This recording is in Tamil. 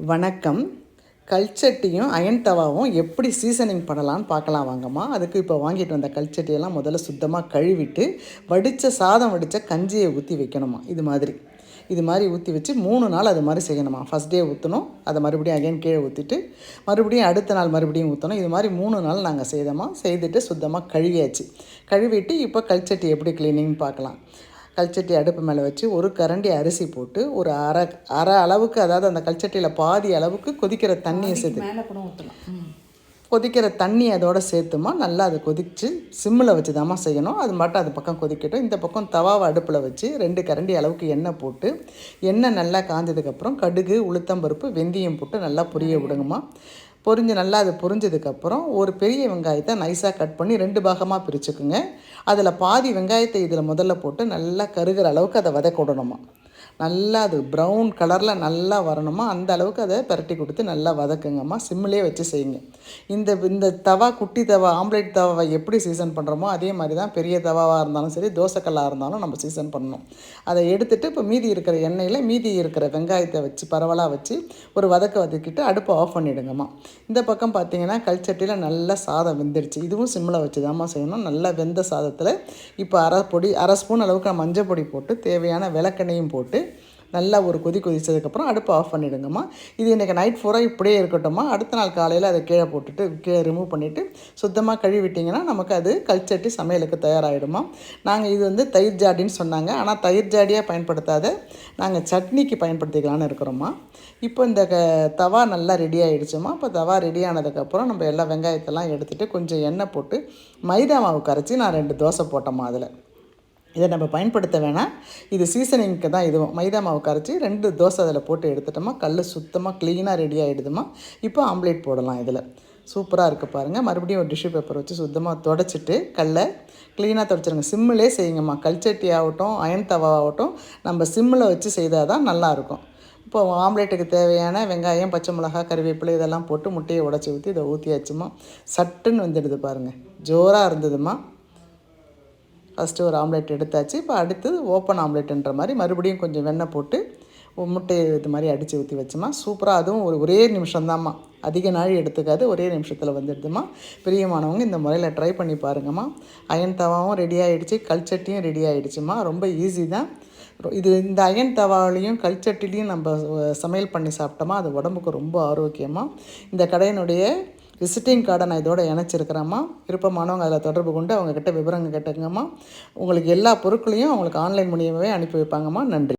வணக்கம். கல்ச்சட்டியும் அயன் தவாவும் எப்படி சீசனிங் பண்ணலான்னு பார்க்கலாம் வாங்கம்மா. அதுக்கு இப்போ வாங்கிட்டு வந்த கல்ச்சட்டியெல்லாம் முதல்ல சுத்தமாக கழுவிட்டு வடித்த சாதம் வடித்த கஞ்சியை ஊற்றி வைக்கணுமா இது மாதிரி. இது மாதிரி ஊற்றி வச்சு மூணு நாள் அது மாதிரி செய்யணுமா ஃபஸ்ட் டே ஊற்றணும் அதை மறுபடியும் அகைன் கீழே ஊற்றிட்டு மறுபடியும் அடுத்த நாள் மறுபடியும் ஊற்றணும் இது மாதிரி மூணு நாள் நாங்கள் செய்தோமா செய்துட்டு சுத்தமாக கழுவியாச்சு. கழுவிட்டு இப்போ கல்ச்சட்டி எப்படி க்ளீனிங் பார்க்கலாம். கல்ச்சட்டி அடுப்பு மேலே வச்சு ஒரு கரண்டி அரிசி போட்டு ஒரு அரை அரை அளவுக்கு அதாவது அந்த கல்ச்சட்டியில் பாதி அளவுக்கு கொதிக்கிற தண்ணியை சேர்த்து மேலே கூட ஊற்றலாம் ம். கொதிக்கிற தண்ணி அதோட சேர்த்துமா நல்லா அதை கொதித்து சிம்மில் வச்சு தாம்மா செய்யணும். அது மட்டும் அது பக்கம் கொதிக்கட்டும். இந்த பக்கம் தவாவை அடுப்பில் வச்சு ரெண்டு கரண்டி அளவுக்கு எண்ணெய் போட்டு எண்ணெய் நல்லா காஞ்சதுக்கப்புறம் கடுகு உளுத்தம்பருப்பு வெந்தயம் போட்டு நல்லா பொரிய விடுங்கம்மா. பொரிஞ்சு நல்லா அது பொரிஞ்சதுக்கப்புறம் ஒரு பெரிய வெங்காயத்தை நைஸாக கட் பண்ணி ரெண்டு பாகமாக பிரிச்சுக்குங்க. அதில் பாதி வெங்காயத்தை இதில் முதல்ல போட்டு நல்லா கருகிற அளவுக்கு அதை வதக்க விடணுமா. நல்லா அது ப்ரௌன் கலரில் நல்லா வரணுமா? அந்த அளவுக்கு அதை பரட்டி கொடுத்து நல்லா வதக்குங்கம்மா. சிம்மிலே வச்சு செய்யுங்க. இந்த இந்த தவா குட்டி தவா ஆம்லேட் தவாவை எப்படி சீசன் பண்ணுறோமோ அதே மாதிரி தான் பெரிய தவாவாக இருந்தாலும் சரி தோசைக்கல்லாக இருந்தாலும் நம்ம சீசன் பண்ணணும். அதை எடுத்துகிட்டு இப்போ மீதி இருக்கிற எண்ணெயில் மீதி இருக்கிற வெங்காயத்தை வச்சு பரவலாக வச்சு ஒரு வதக்க வதக்கிட்டு அடுப்பை ஆஃப் பண்ணிவிடுங்கம்மா இந்த பக்கம் பார்த்தீங்கன்னா கல்ச்சட்டியில் நல்லா சாதம் வெந்துடுச்சு இதுவும் சிம்மில் வச்சு தாம்மா செய்யணும். நல்லா வெந்த சாதத்தில் இப்போ அரை பொடி அரை ஸ்பூன் அளவுக்கு மஞ்சள் பொடி போட்டு தேவையான விளக்கெண்ணையும் போட்டு நல்லா ஒரு கொதி கொதித்ததுக்கப்புறம் அடுப்பை ஆஃப் பண்ணிவிடுங்கம்மா இது இன்றைக்கி நைட் ஃபுல்லாக இப்படியே இருக்கட்டும்மா. அடுத்த நாள் காலையில் அதை கீழே போட்டுட்டு கீழே ரிமூவ் பண்ணிவிட்டு சுத்தமாக கழுவிட்டிங்கன்னா நமக்கு அது கல்ச்சட்டி சமையலுக்கு தயாராகிடுமா நாங்கள் இது வந்து தயிர் ஜாடின்னு சொன்னாங்க. ஆனால் தயிர் ஜாடியாக பயன்படுத்தாத நாங்கள் சட்னிக்கு பயன்படுத்திக்கலான்னு இருக்கிறோம்மா. இப்போ இந்த க தவா நல்லா ரெடி ஆகிடுச்சுமா இப்போ தவா ரெடி ஆனதுக்கப்புறம் நம்ம எல்லா வெங்காயத்தெல்லாம் எடுத்துகிட்டு கொஞ்சம் எண்ணெய் போட்டு மைதா மாவு கரைச்சி நான் ரெண்டு தோசை போட்டோம்மா அதில். இதை நம்ம பயன்படுத்த வேணாம். இது சீசனிங்க்கு தான் இதுவும். மைதா மாவு கரைச்சி ரெண்டு தோசை அதில் போட்டு எடுத்துட்டோமா கல் சுத்தமாக க்ளீனாக ரெடி ஆகிடுதுமா இப்போ ஆம்லேட் போடலாம் இதில். சூப்பராக இருக்குது பாருங்கள் மறுபடியும் ஒரு டிஷ்யூ பேப்பர் வச்சு சுத்தமாக தொடச்சிட்டு கல்லை க்ளீனாக தொடச்சிருங்க. சிம்மிலே செய்யுங்கம்மா. கல்ச்சட்டி ஆகட்டும் அயன் தவா ஆகட்டும் நம்ம சிம்மில் வச்சு செய்தால் தான் நல்லாயிருக்கும் இப்போ ஆம்லேட்டுக்கு தேவையான வெங்காயம் பச்சை மிளகாய் கறிவேப்பிலை இதெல்லாம் போட்டு முட்டையை உடச்சி ஊற்றி இதை ஊற்றியாச்சுமா சட்டுன்னு வந்துடுது பாருங்கள் ஜோராக இருந்ததுமா. ஃபஸ்ட்டு ஒரு ஆம்லேட் எடுத்தாச்சு. இப்போ அடுத்தது ஓப்பன் ஆம்லேட்டுன்ற மாதிரி மறுபடியும் கொஞ்சம் வெண்ணெய் போட்டு முட்டையை இது மாதிரி அடித்து ஊற்றி வச்சோமா. சூப்பராக அதுவும் ஒரு ஒரே நிமிஷம்தாம்மா. அதிக நாள் எடுத்துக்காது ஒரே நிமிஷத்தில் வந்துடுதுமா பிரியமானவங்க இந்த முறையில் ட்ரை பண்ணி பாருங்கம்மா. அயன் தவாவும் ரெடி ஆகிடுச்சு கல்ச்சட்டியும் ரெடி ஆகிடுச்சுமா ரொம்ப ஈஸி தான். இது இந்த அயன் தவாலையும் கல்ச்சட்டிலையும் நம்ம சமையல் பண்ணி சாப்பிட்டோமா அது உடம்புக்கு ரொம்ப ஆரோக்கியமாக இந்த கடையினுடைய விசிட்டிங் கார்டை நான் இதோட இணைச்சிருக்கிறேம்மா. விருப்பமானவங்க அதில் தொடர்பு கொண்டு அவங்கக்கிட்ட விவரங்கள் கேட்டுக்கங்கம்மா. உங்களுக்கு எல்லா பொருட்களையும் அவங்களுக்கு ஆன்லைன் மூலியமாகவே அனுப்பி வைப்பாங்கம்மா. நன்றி.